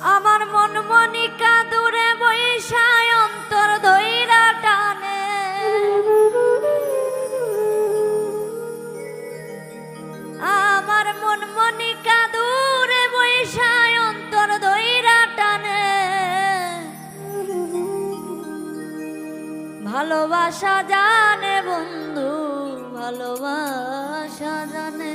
আমার মন মনিকা দূরে বৈশায় অন্তর দইরা টানে। আমার মন মনিকা দূরে বৈশায় অন্তর দইরা টানে। ভালোবাসা জানে বন্ধু, ভালোবাসা জানে।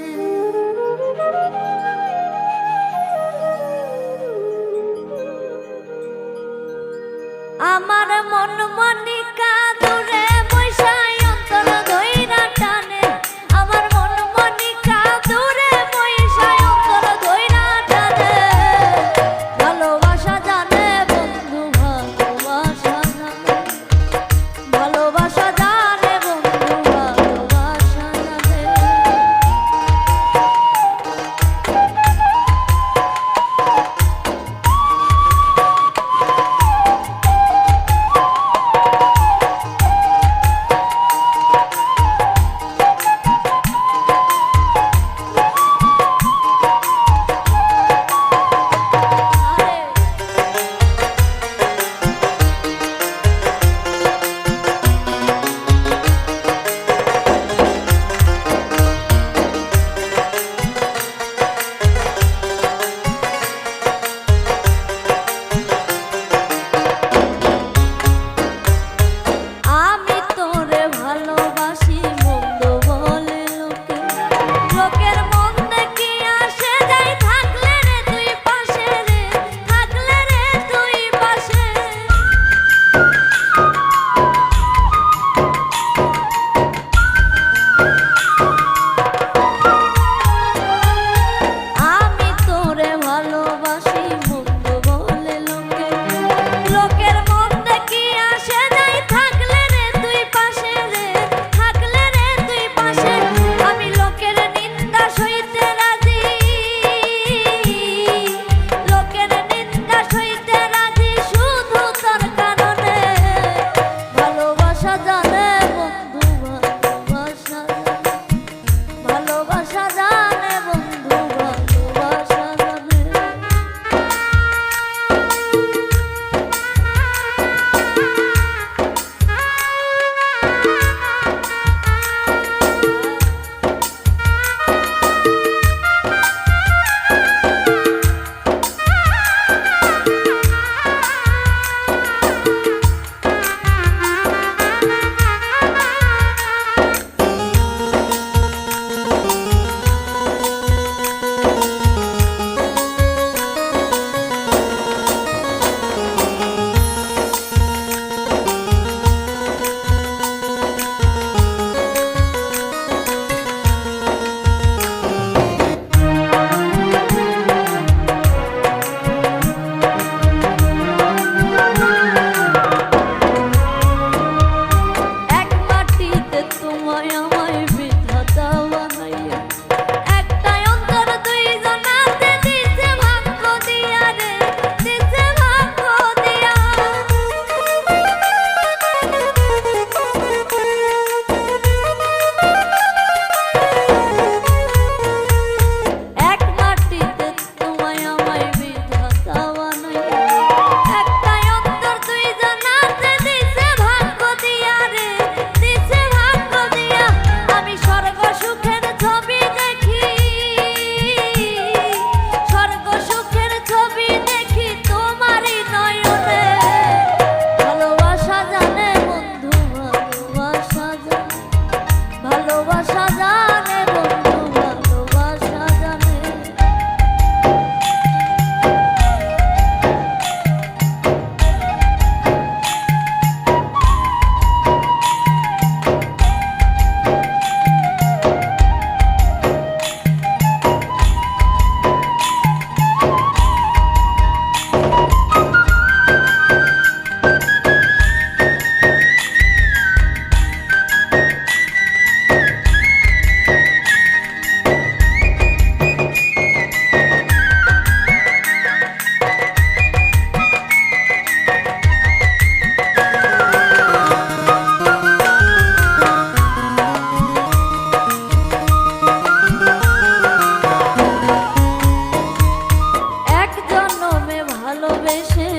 我 ভালোবেসে